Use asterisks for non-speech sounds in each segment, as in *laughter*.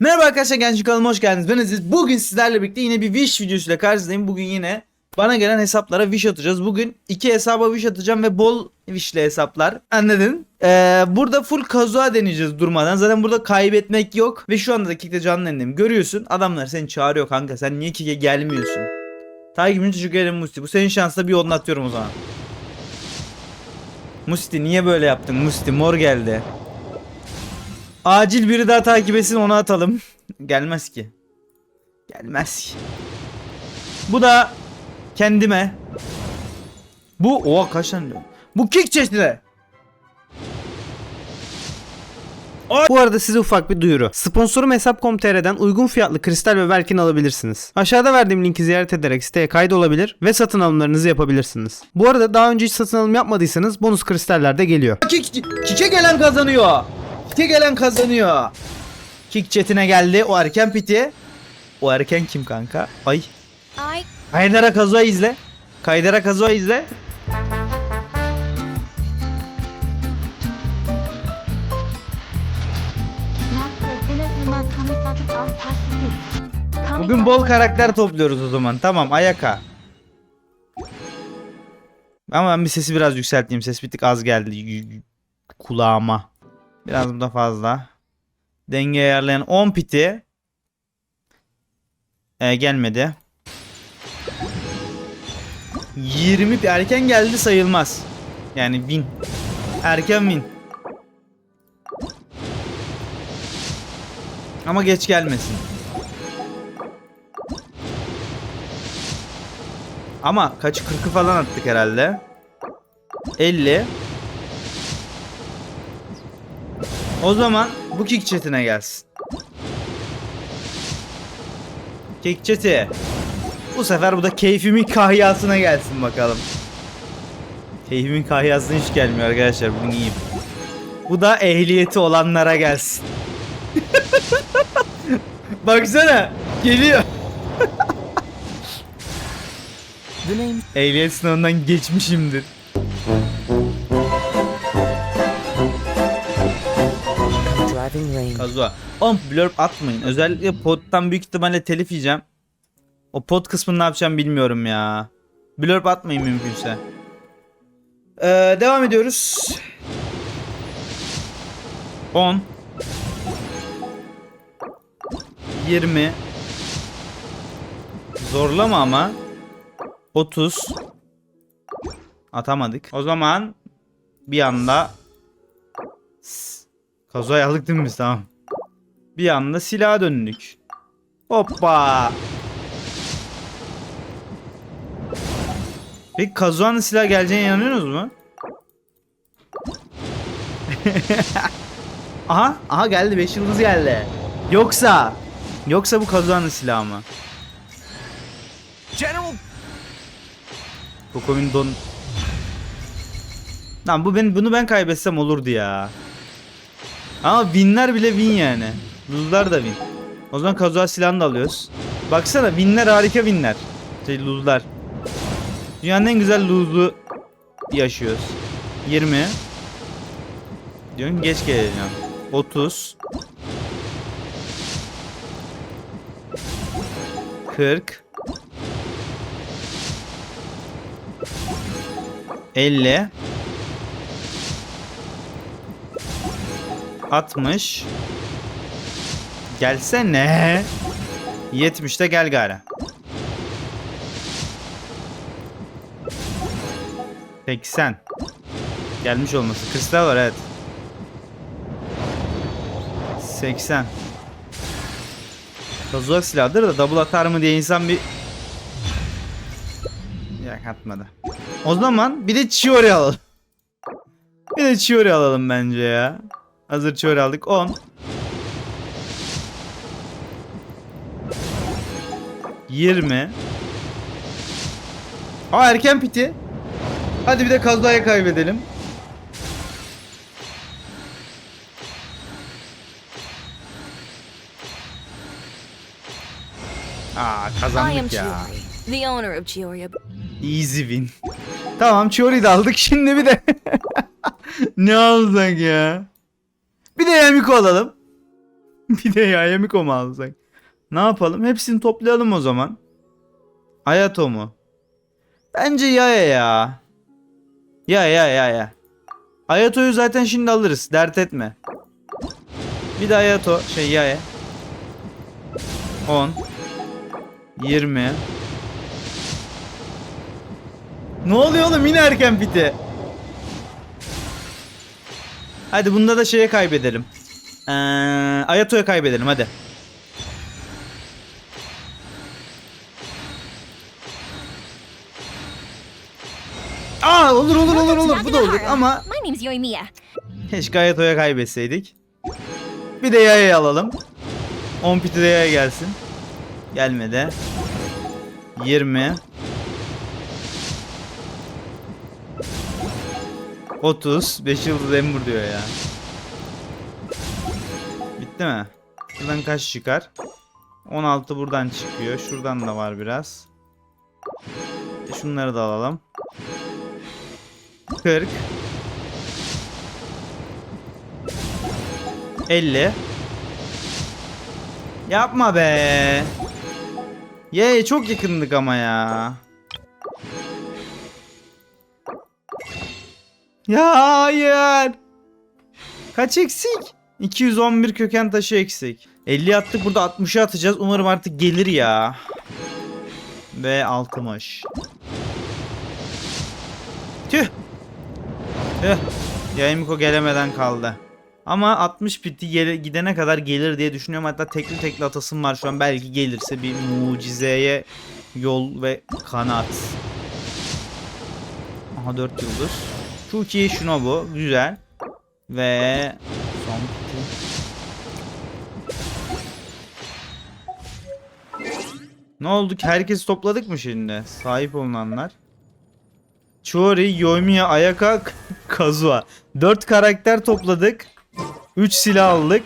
Merhaba arkadaşlar gençlik kanalıma hoş geldiniz. Ben Aziz. Bugün sizlerle birlikte yine bir wish videosuyla karşınızdayım. Bugün yine bana gelen hesaplara wish atacağız. Bugün iki hesaba wish atacağım ve bol wishli hesaplar. Anladın? Ee, burada full kazuğa deneyeceğiz durmadan. Zaten burada kaybetmek yok. Ve şu anda da Kick'te canlı elindeyim. Görüyorsun adamlar seni çağırıyor kanka. Sen niye Kick'e gelmiyorsun? Takipçi teşekkür ederim Musti. Bu senin şansla bir yolunu atıyorum o zaman. Musti niye böyle yaptın? Musti mor geldi. Acil biri daha takip etsin onu atalım. Gelmez ki. Gelmez ki. Bu da kendime. Bu oha kaç tane diyor? Bu kick çeşidi. Bu arada size ufak bir duyuru. Sponsorum Hesap.com.tr'den uygun fiyatlı kristal ve belkin alabilirsiniz. Aşağıda verdiğim linki ziyaret ederek siteye kaydolabilir ve satın alımlarınızı yapabilirsiniz. Bu arada daha önce hiç satın alım yapmadıysanız bonus kristaller de geliyor. Kick'e gelen kazanıyor. Kick'e gelen kazanıyor. Kick chatine geldi. O erken piti. O erken kim kanka? Ay. Ay Kaydara Kazuha izle. Kaydara Kazuha izle. Bugün bol karakter topluyoruz o zaman. Tamam Ayaka. Ama ben bir sesi biraz yükselteyim. Ses bir tık az geldi kulağıma. Biraz da fazla. Denge ayarlayan 10 piti. Ee, gelmedi. 20 pi- erken geldi sayılmaz. Yani win. Erken win. Ama geç gelmesin. Ama kaç 40'ı falan attık herhalde. 50. O zaman bu kick chatine gelsin. Kick chat'i. Bu sefer bu da keyfimin kahyasına gelsin bakalım. Keyfimin kahyasına hiç gelmiyor arkadaşlar. Bugün iyiyim. Bu da ehliyeti olanlara gelsin. *laughs* Baksana. Geliyor. Ehliyet sınavından geçmişimdir. Range. Kazuha. Oğlum blurb atmayın. Özellikle poddan büyük ihtimalle telif yiyeceğim. O pod kısmını ne yapacağım bilmiyorum ya. Blurb atmayın mümkünse. Ee, devam ediyoruz. 10 20 Zorlama ama 30 Atamadık. O zaman bir anda Kazuha'yı aldık değil mi biz? Tamam. Bir anda silaha döndük. Hoppa. Peki Kazuha'nın silah geleceğine inanıyorsunuz mu? *laughs* aha, aha geldi 5 yıldız geldi. Yoksa yoksa bu Kazuha'nın silahı mı? General Kokomin don Lan bu ben bunu ben kaybetsem olurdu ya. Ama winler bile win yani. Lose'lar da win. O zaman Kazuha silahını da alıyoruz. Baksana winler harika winler. Şey lose'lar. Dünyanın en güzel lose'u yaşıyoruz. 20. Diyorum geç geleceğim. 30. 40. 50 60 Gelsene 70'te gel gari 80 Gelmiş olması kristal var evet 80 Kazulak silahdır da double atar mı diye insan bir Yak atmadı. O zaman bir de Chiori alalım. Bir de Chiori alalım bence ya. Hazır Chiori aldık 10. 20. Aa erken piti. Hadi bir de Kazuha'ya kaybedelim. Aa kazandık ya. The owner of Chioria. Easy win. Tamam Chiori'yi de aldık. Şimdi bir de *laughs* ne alsak ya? Bir de Yamiko alalım. *laughs* bir de Yayamiko mu alsak? Ne yapalım? Hepsini toplayalım o zaman. Ayato mu? Bence Yaya ya. Ya ya ya ya. Ayato'yu zaten şimdi alırız. Dert etme. Bir de Ayato şey Yaya. 10 20 Ne oluyor oğlum yine erken piti. Hadi bunda da şeye kaybedelim. Ee, Ayato'ya kaybedelim hadi. Aa olur olur olur olur bu da olur ama My name's Yoimiya. keşke Ayato'ya kaybetseydik. Bir de Yaya'yı alalım. 10 piti de Yaya gelsin. Gelmedi. 20 30 5 yıldız Ember diyor ya. Bitti mi? Buradan kaç çıkar? 16 buradan çıkıyor. Şuradan da var biraz. E Şunları da alalım. 40 50 Yapma be. Ye çok yakındık ama ya. Ya hayır. Kaç eksik? 211 köken taşı eksik. 50 attık burada 60'ı atacağız. Umarım artık gelir ya. Ve 60. Tüh. Tüh. Yayımiko gelemeden kaldı. Ama 60 piti gidene kadar gelir diye düşünüyorum. Hatta tekli tekli atasım var şu an. Belki gelirse bir mucizeye yol ve kanat. Aha 4 yıldız. Çok iyi Shinobu. Güzel. Ve son. Ne oldu? Herkesi topladık mı şimdi? Sahip olunanlar. Chori, Yoimiya, Ayaka, Kazuha. 4 karakter topladık. 3 silah aldık.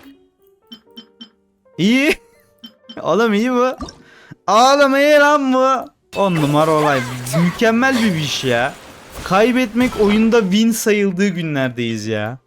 İyi. *laughs* Oğlum iyi bu. Oğlum iyi lan bu. 10 numara olay. Mükemmel bir iş ya. Kaybetmek oyunda win sayıldığı günlerdeyiz ya.